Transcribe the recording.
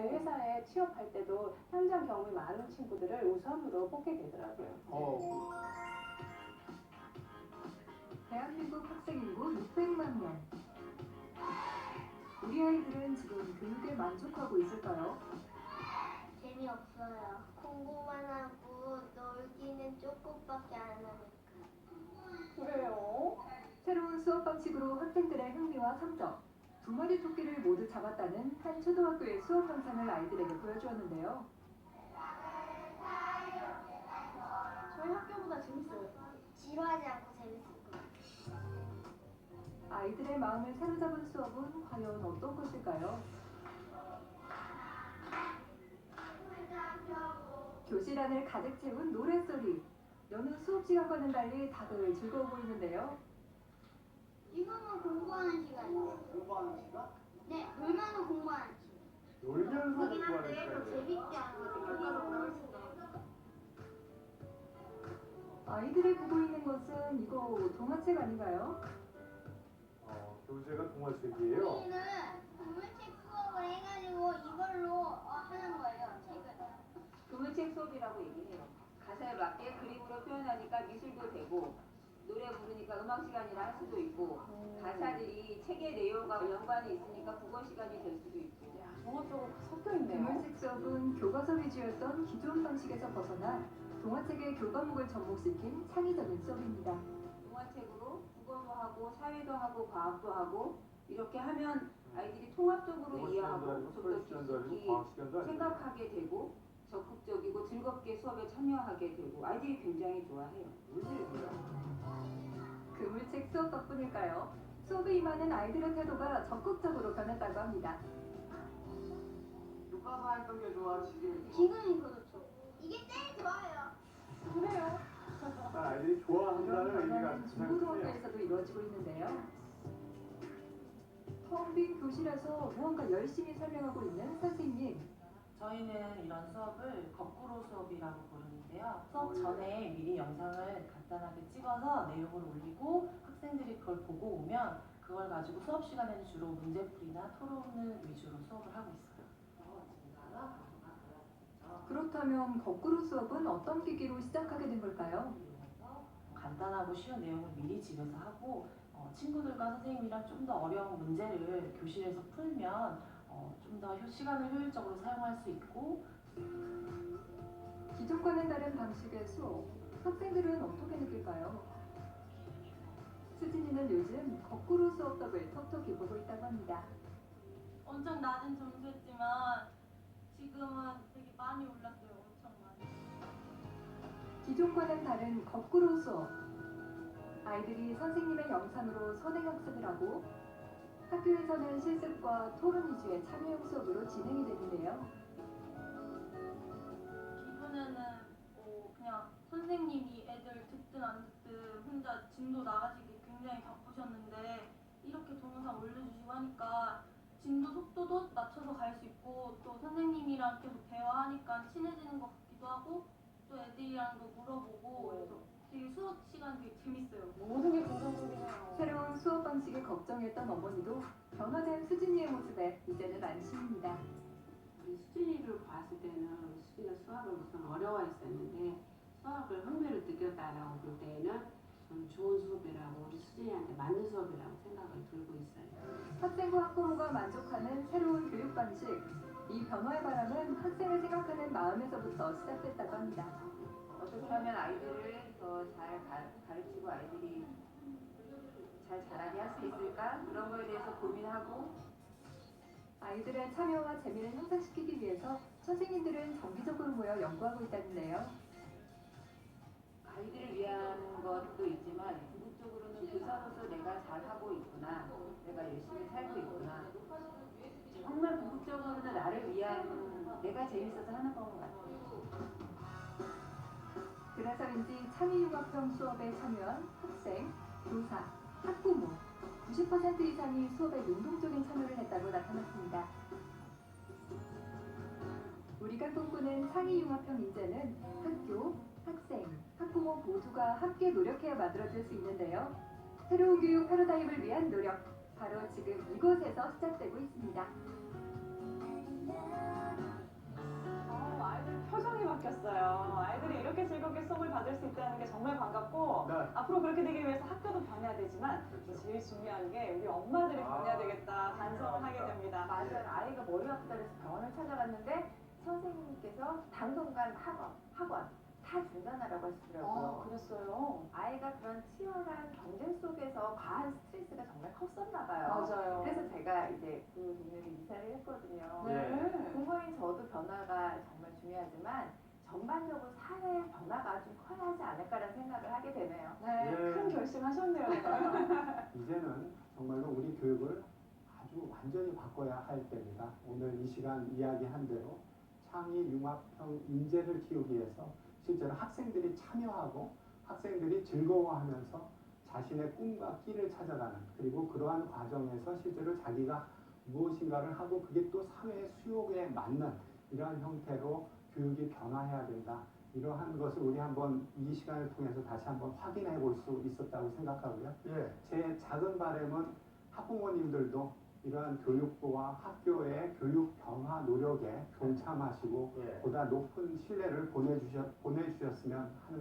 저희 회사에 취업할 때도 현장 경험이 많은 친구들을 우선으로 뽑게 되더라고요. 어, 대한민국 학생 인구 600만 명. 우리 아이들은 지금 교육에 만족하고 있을까요? 재미없어요. 공부만 하고 놀기는 조금밖에 안 하니까. 그래요? 새로운 수업 방식으로 학생들의 흥미와 성적, 두 마리 토끼를 모두 잡았다는 한 초등학교의 수업 영상을 아이들에게 보여주었는데요. 저희 학교보다 재밌어요. 지루하지 않고 재밌을 거예요. 아이들의 마음을 사로잡은 수업은 과연 어떤 것일까요? 교실 안을 가득 채운 노랫소리. 여느 수업 시간과는 달리 다들 즐거워 보이는데요. 이거는 공부하는 시간이에요. 공부하는 시간? 네, 놀면서 공부하는 시간. 놀면서 그긴 공부하는 한데 더 시간이에요. 재밌게 하는 훨씬 더. 아이들이 보고 있는 것은 이거 동화책 아닌가요? 어, 교재가 동화책이에요. 우리는 동물책 수업을 해가지고 이걸로 어, 하는 거예요, 책을. 교문책 수업이라고 얘기해요. 가사에 맞게 그림으로 표현하니까 미술도 되고 노래 부르니까 음악 시간이라 할 수도 있고 가사들이 책의 내용과 연관이 있으니까 국어 시간이 될 수도 있고 종합적으로 섞여 있네요. 동물책 수업은 교과서 위주였던 기존 방식에서 벗어나 동화책의 교과목을 접목시킨 창의적인 수업입니다. 동화책으로 국어도 하고 사회도 하고 과학도 하고 이렇게 하면 아이들이 통합적으로 이해하고 시간도 아니고 좀더 수업 시간도 아니고 깊이. 생각하게 되고 적극적이고 즐겁게 수업에 참여하게 되고 아이들이 굉장히 좋아해요. 그물책 수업 덕분일까요? 수업에 임하는 아이들의 태도가 적극적으로 변했다고 합니다. 교과서 했던 게 좋아, 지금. 지금이 더 좋죠. 이게 제일 좋아요. 그래요? 아, 아이들이 좋아한다는 의미가. 중고등학교에서도 이루어지고 있는데요. 텅 빈 교실에서 무언가 열심히 설명하고 있는 선생님. 저희는 이런 수업을 거꾸로 수업이라고 부르는데요. 수업 전에 미리 영상을 간단하게 찍어서 내용을 올리고 학생들이 그걸 보고 오면 그걸 가지고 수업 시간에는 주로 문제풀이나 토론을 위주로 수업을 하고 있어요. 그렇다면 거꾸로 수업은 어떤 계기로 시작하게 된 걸까요? 간단하고 쉬운 내용을 미리 집에서 하고 어, 친구들과 선생님이랑 좀 더 어려운 문제를 교실에서 풀면 어, 좀 더 시간을 효율적으로 사용할 수 있고 기존과는 다른 방식의 수업. 학생들은 어떻게 느낄까요? 수진이는 요즘 거꾸로 수업법을 톡톡히 보고 있다고 합니다. 엄청 낮은 점수였지만 지금은 되게 많이 올랐어요. 엄청 많이. 기존과는 다른 거꾸로 수업. 아이들이 선생님의 영상으로 선행학습을 하고 학교에서는 실습과 토론 위주의 참여형 수업으로 진행이 되는데요. 기존에는 뭐 그냥 선생님이 애들 듣든 안 듣든 혼자 진도 나가시기 굉장히 바쁘셨는데 이렇게 동영상 올려주시고 하니까 진도 속도도 맞춰서 갈 수 있고 또 선생님이랑 계속 대화하니까 친해지는 것 같기도 하고 또 애들이랑도 물어보고 그래서 되게 수업 시간 되게 재밌어요. 모든 게 긍정적이네요. 새로운 수업 방식에 걱정했던 어머니도 변화된 수진이의 모습에 이제는 안심입니다. 우리 수진이를 봤을 때는 수진이가 수학을 우선 어려워했었는데 수학을 흥미를 느꼈다라고 볼 때에는 좀 좋은 수업이라고 우리 수진이한테 맞는 수업이라고 생각을 들고 있어요. 학생과 학부모가 만족하는 새로운 교육 방식. 이 변화의 바람은 학생을 생각하는 마음에서부터 시작됐다고 합니다. 어떻게 하면 아이들을 더 잘 가르치고 아이들이 잘 자라게 할 수 있을까 그런 거에 대해서 고민하고 아이들의 참여와 재미를 향상시키기 위해서 선생님들은 정기적으로 모여 연구하고 있다는데요. 아이들을 위한 것도 있지만 궁극적으로는 교사로서 내가 잘하고 있구나 내가 열심히 살고 있구나 정말 궁극적으로는 나를 위한 내가 재밌어서 하는 것 같아요. 그래서인지 참여융합형 수업에 참여한 학생, 교사, 학부모 90% 이상이 수업에 능동적인 참여를 했다고 나타났습니다. 우리가 꿈꾸는 창의융합형 인재는 학교, 학생, 학부모 모두가 함께 노력해야 만들어질 수 있는데요. 새로운 교육 패러다임을 위한 노력, 바로 지금 이곳에서 시작되고 있습니다. 바뀌었어요. 아이들이 이렇게 즐겁게 수업을 받을 수 있다는 게 정말 반갑고 네. 앞으로 그렇게 되기 위해서 학교도 변해야 되지만 그렇죠. 제일 중요한 게 우리 엄마들이 아, 변해야 되겠다 반성을 하게 됩니다. 맞아요. 아이가 머리 아프다 그래서 병원을 찾아갔는데 선생님께서 당분간 학원, 학원 다 중단하라고 하시더라고요. 아, 그랬어요. 아이가 그런 치열한 경쟁 속에서 과한 스트레스가 정말 컸었나 봐요. 맞아요. 그래서 제가 이제 그 동네로 이사를 했거든요. 네. 부모인 저도 변화가 정말 중요하지만 전반적으로 사회 변화가 좀 커야 하지 않을까라는 생각을 하게 되네요. 네, 예. 큰 결심하셨네요. 이제는 정말로 우리 교육을 아주 완전히 바꿔야 할 때입니다. 오늘 이 시간 이야기한 대로 창의 융합형 인재를 키우기 위해서 실제로 학생들이 참여하고 학생들이 즐거워하면서 자신의 꿈과 끼를 찾아가는 그리고 그러한 과정에서 실제로 자기가 무엇인가를 하고 그게 또 사회의 수요에 맞는 이러한 형태로 교육이 변화해야 된다. 이러한 것을 우리 한번 이 시간을 통해서 다시 한번 확인해 볼 수 있었다고 생각하고요. 예. 제 작은 바람은 학부모님들도 이러한 교육부와 학교의 교육 변화 노력에 동참하시고 예. 보다 높은 신뢰를 보내주셨, 보내주셨으면 하는